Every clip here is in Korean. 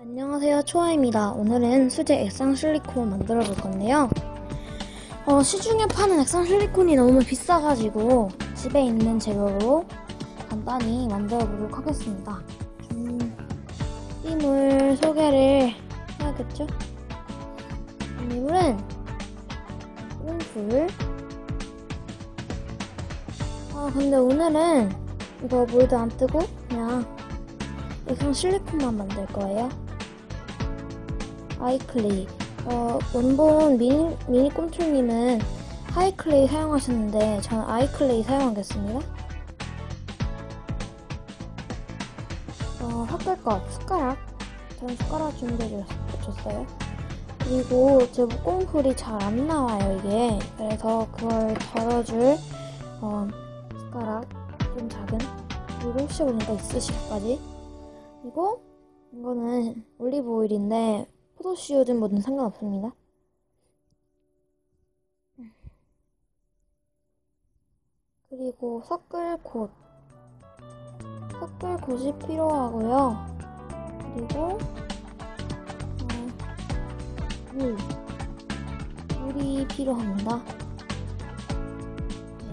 안녕하세요. 초아입니다. 오늘은 수제 액상 실리콘 만들어 볼 건데요. 어, 시중에 파는 액상 실리콘이 너무 비싸가지고 집에 있는 재료로 간단히 만들어 보도록 하겠습니다. 준비물 소개를 해야겠죠? 준비물은 꽁풀. 아 근데 오늘은 이거 물도 안 뜨고 그냥 액상 실리콘만 만들 거예요 아이클레이. 어, 원본 미니, 미니 꼼틀님은 하이클레이 사용하셨는데 저는 아이클레이 사용하겠습니다. 어, 섞을것 숟가락. 저는 숟가락 준비해줬어요. 그리고 제 목공풀이 잘 안 나와요, 이게. 그래서 그걸 덜어줄, 어, 숟가락. 좀 작은. 그리고 혹시 보니까 있으실까지. 그리고 이거는 올리브 오일인데 포도씨유든 뭐든 상관없습니다. 그리고 섞을 곳. 섞을 곳이 필요하고요. 그리고 어, 물. 물이 필요합니다.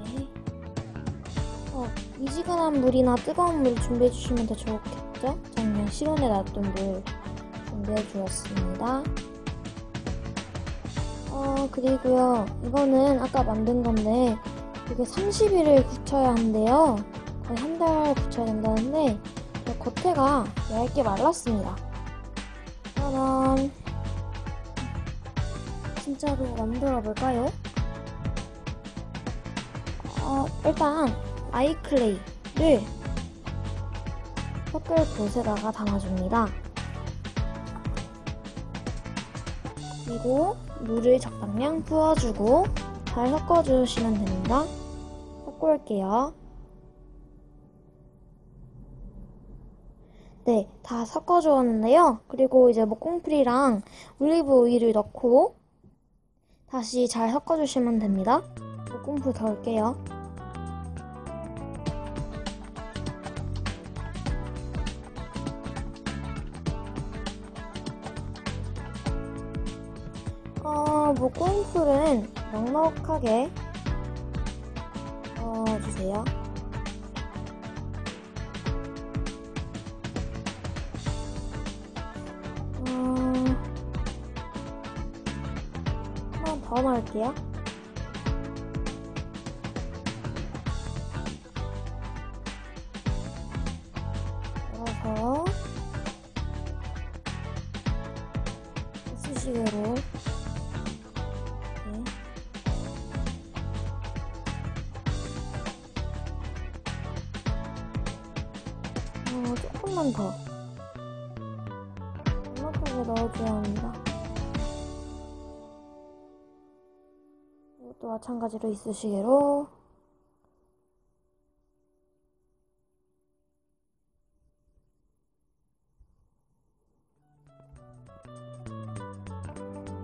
네. 어, 미지근한 물이나 뜨거운 물 준비해 주시면 더 좋겠죠? 그냥 실온에 놔둔 물 준비해 주었습니다. 어, 그리고요. 이거는 아까 만든 건데, 이게 30일을 굳혀야 한대요. 거의 한 달 굳혀야 된다는데, 겉에가 얇게 말랐습니다. 그럼, 진짜로 만들어 볼까요? 어, 일단, 아이클레이를 섞을 곳에다가 담아줍니다. 그리고 물을 적당량 부어주고 잘 섞어주시면 됩니다. 섞어올게요. 네, 다 섞어주었는데요. 그리고 이제 목공풀이랑 올리브 오일을 넣고 다시 잘 섞어주시면 됩니다. 목공풀 넣을게요. 어, 목공풀은 넉넉하게 넣어주세요. 어, 한번 더 넣을게요. 넣어서 수시개로 어, 조금만 더 넉넉하게 넣어줘야 합니다. 이것도 마찬가지로 이쑤시개로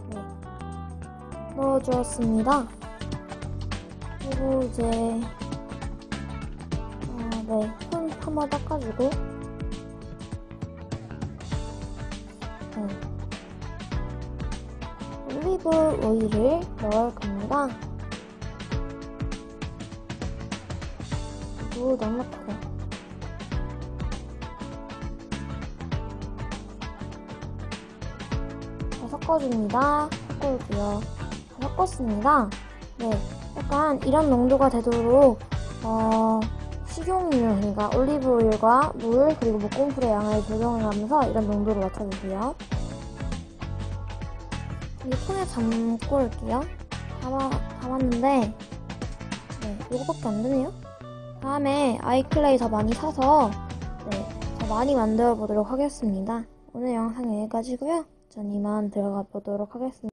네, 넣어주었습니다. 그리고 이제 어, 네, 손 한번 닦아주고 네. 올리브 오일을 넣을 겁니다. 그리고 넉넉하게 잘 섞어줍니다. 섞어올게요. 잘 섞었습니다. 네, 약간 이런 농도가 되도록 어, 식용유, 그러니까 올리브 오일과 물 그리고 목공풀의 양을 조정하면서 이런 농도를 맞춰주세요. 이 통에 담고 올게요. 담아, 담았는데 네, 이거밖에 안 되네요. 다음에 아이클레이 더 많이 사서 네, 더 많이 만들어 보도록 하겠습니다. 오늘 영상 여기까지고요. 전 이만 들어가 보도록 하겠습니다.